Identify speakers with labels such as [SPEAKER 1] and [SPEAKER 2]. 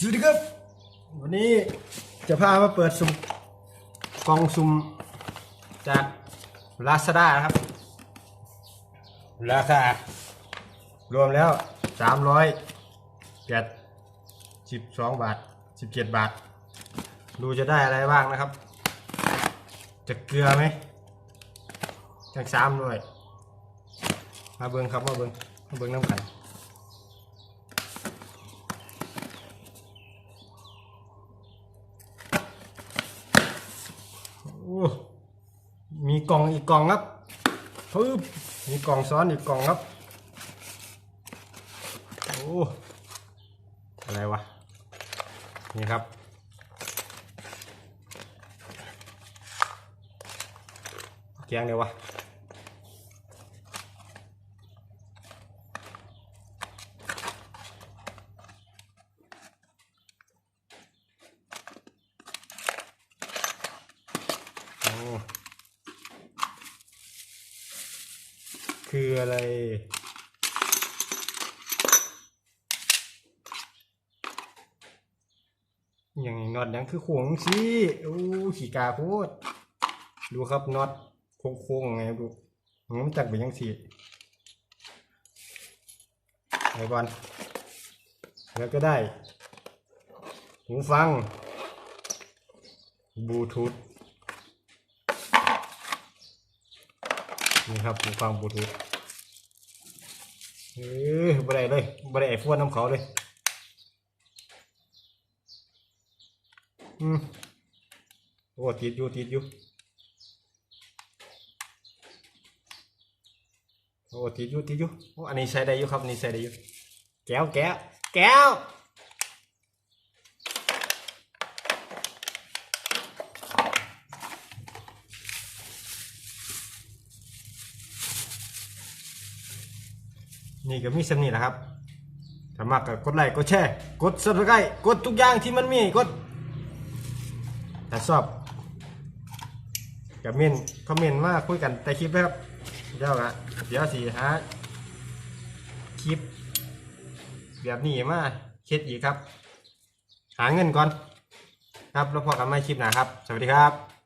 [SPEAKER 1] สวัสดีครับ วันนี้จะพามาเปิดสุ่มกล่องสุ่มจากลาซาด้าครับ ราคารวมแล้วสามร้อยแปดสิบสองบาทสิบเจ็ดบาท ดูจะได้อะไรบ้างนะครับ จะเกลือไหมจากสามด้วยมาเบิ้งครับมาเบิ้งมาเบิ้งน้ำกัน มีกล่องอีกกล่องครับปึ๊บมีกล่องซ้อนอีกกล่องครับโอ้อะไรวะนี่ครับแกงเดียววะ โอ้ คืออะไร อย่างน็อตยังคือโค้งสิโอ้ขี่กาโคตรดูครับน็อตโค้งๆไงดูมันจักไปยังสีไอ้บอลแล้วก็ได้ หูฟังบลูทูธ นี่ครับหูฟังบลูทูธเออบ่ได้เลยบ่ได้ไอโฟนน้ำเขาเลยอืมโอ้ติดอยู่ติดอยู่โอ้ติดอยู่ติดอยู่โอ้อันนี้ใช้ได้อยู่ครับอันนี้ใช้ได้อยู่แก้วแก้วแก้ว นี่ก็มีสำนี่แหละครับถ้ามากก็กดไลค์กดแชร์กด subscribe กดทุกอย่างที่มันมีกดถ้าชอบกับเมนคอมเมนต์มาคุยกันแต่คลิปนะครับเดี๋ยวอะเดี๋ยวสิหาคลิป แบบนี้มาเช็ดอีกครับ หาเงินก่อน ครับแล้วพอกันไม่คลิปหนาครับ สวัสดีครับ